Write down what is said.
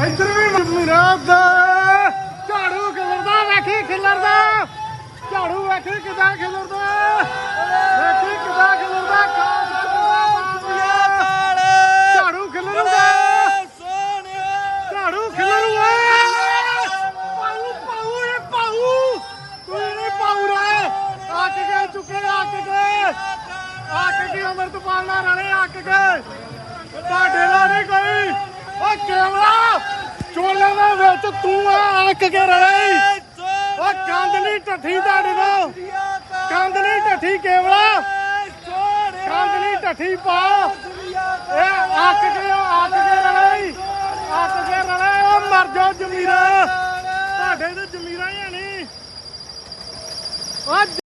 ਬੱਬਾ ਝਾੜੂ ਖਿਲਰਦਾ, ਵੇਖੀ ਖਿਲਰਦਾ। ਝਾੜੂ ਵੇਖੀ ਕਿਦਾਂ ਖਿਲਰਦਾ। ਵੇਖੀ ਕਿਦਾਂ ਖਿਲਰਦਾ ਝਾੜੂ ਖਿਲਰਦਾ ਝਾੜੂ ਖਿਲਰੂਆ ਪਾਉ ਪਾਉ, ਇਹ ਪਾਉ। ਤੂੰ ਇਹ ਪਾਉ ਰੇ ਅੱਕ ਕੇ ਚੁੱਕੇ, ਅੱਕ ਕੇ। ਅੱਕ ਕੇ ਅਮਰਤਪਾਲ ਨਾਲ ਰਲੇ, ਅੱਕ ਕੇ ਤੁਹਾਡੇ ਨਾਲ ਨਹੀਂ ਕੋਈ ਓ ਕੇਵਲਾ ਚੋਲੇ ਦੇ ਵਿੱਚ ਤੂੰ ਆ ਅੱਕ ਕੇ ਰਲੇ। ਓ ਕੰਦ ਨਹੀਂ ਟੱਠੀ ਤੁਹਾਡੇ ਨਾਲ ਕੰਦ ਨਹੀਂ ਟੱਠੀ ਕੇਵਲਾ। ਕੰਦ ਨਹੀਂ ਟੱਠੀ ਪਾ। ਇਹ ਅੱਕ ਕੇ ਅੱਕ ਕੇ ਰਲੇ। ਅੱਕ ਕੇ ਰਲੇ। ਓ ਮਰ ਜਾ ਜਮੀਰਾ। ਤੁਹਾਡੇ ਤੇ ਜਮੀਰਾ ਹੀ ਹੈ ਨਹੀਂ। ਓ